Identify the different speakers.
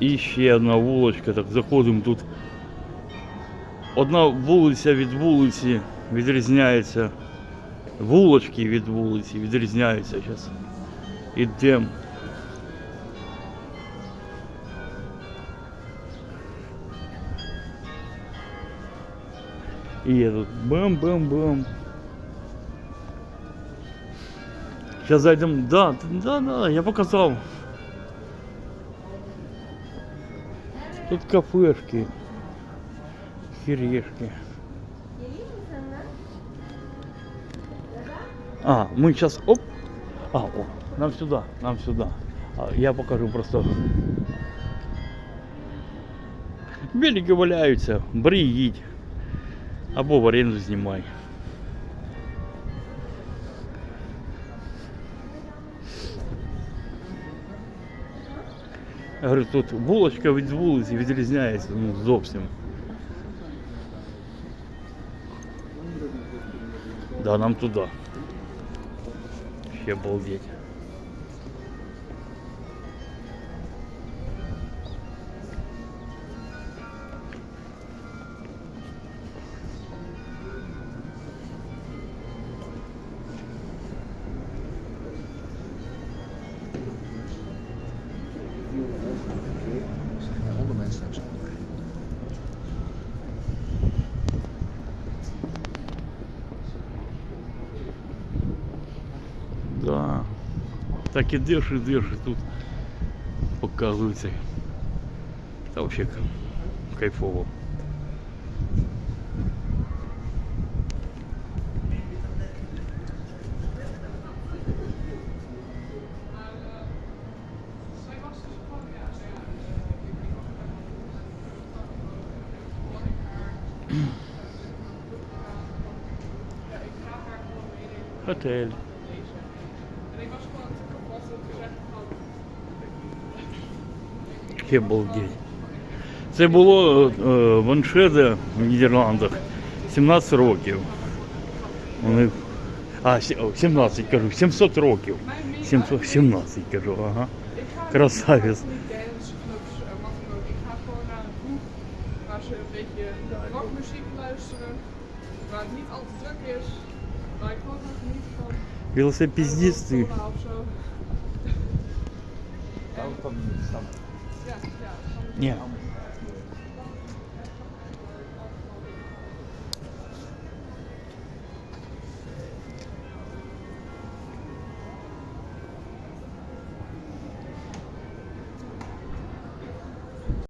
Speaker 1: І ще одна вулочка, так заходимо тут. Одна вулиця від вулиці відрізняється. Вулочки від вулиці відрізняються зараз. Ідемо. І я тут бам-бам-бам. Сейчас зайдем. Да, да, да, я показал. Тут кафешки. Хирешки. А, мы сейчас, оп. А, о, нам сюда, нам сюда. А, я покажу просто. Велики валяються, бери і їдь. Або в оренду знімай. Я говорю, тут вулочка від вулиці відрізняється ну, зовсім. Да, нам туди. Ще обалдеть. Да. Так ідеш, ідеш, і тут показується. Та вообще к- кайфово. Готель. Ще обалдеть. Це було е, в Аншеде в Нідерландах 17 років. Вони... А, сі- о, 17 кажу, 700 років. 700, 17 кажу, ага. Красавець.
Speaker 2: niet
Speaker 1: Yeah.